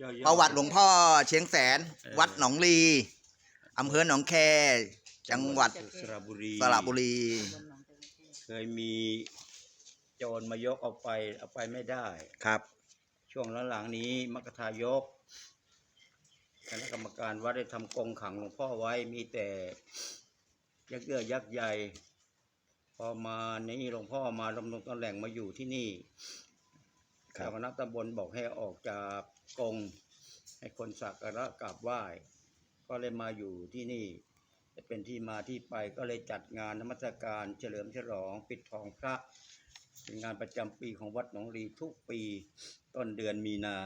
ย่อๆประวัติหลวงพ่อเชียงแสนเออวัดหนองลีอำเภอหนองแค จังหวัดสระบุรีสระบุรี เคยมีโจรมายกเอาไปเอาไปไม่ได้ ครับ ช่วงหลังๆนี้มัคคทายกคณะกรรมการวัดได้ทำกรงขังหลวงพ่อไว้มีแต่ยักษ์เยือยักษ์ใหญ่ พอมานี้หลวงพ่อมาดำรงตำแหน่งมาอยู่ที่นี่ครับ เจ้าคณะตำบลบอกให้ออกจากกรงให้คนสักการะกราบไหว้ ก็เลยมาอยู่ที่นี่ เป็นที่มาที่ไปก็เลยจัดงานนมัสการเฉลิมฉลองปิดทองพระเป็นงานประจำปีของวัดหนองรีทุกปีต้นเดือนมีนา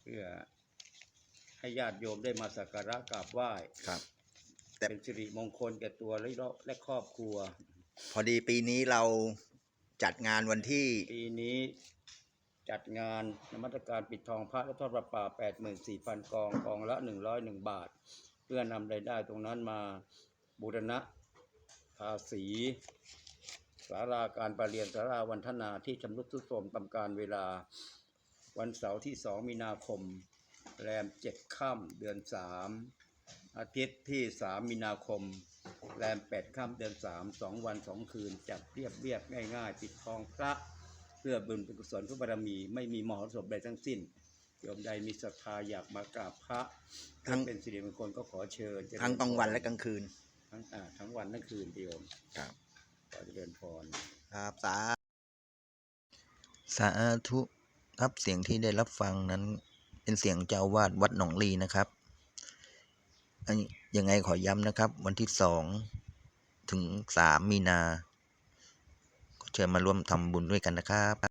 เพื่อให้ญาติโยมได้มาสักการะกราบไหว้ครับ แต่เป็นสิริมงคลแก่ตัวและและครอบครัว พอดีปีนี้เราจัดงานวันที่ปีนี้ จัดงานนมัสการปิดทองพระและทอดประป่า84,000 กองกองละ 101 บาท เพื่อนำรายได้ตรงนั้นมาบูรณะภาษีศาลาการประเรียนศาลาวันธนาที่ชำรุดทรุดโทรมตามการเวลาวันเสาร์ที่ 2 มีนาคม แรม 7 ค่ำเดือน 3 อาทิตย์ที่ 3 มีนาคม แรม 8 ค่ำเดือน 3 2 วัน 2 คืนจัดเรียบเรียบง่าย ๆ ปิดทองพระ เพื่อบุญเป็นกุศลพระบารมี ไม่มีมหรสพใดทั้งสิ้นโยมใดมีศรัทธาอยากมากราบพระทั้งเป็นสิริมงคลก็ขอเชิญเจริญทั้งกลางวันและกลางคืนทั้งอ่าทั้งวันทั้งคืนโยมครับ ขอเจริญพร ครับสาสาธุครับเสียงที่ได้รับฟังนั้น เป็นเสียงเจ้าอาวาดวัดหนองลีนะครับอันนี้ยังไงขอย้ำนะครับ วันที่สองถึงสามมีนาก็ เชิญมาร่วมทำบุญด้วยกันนะครับ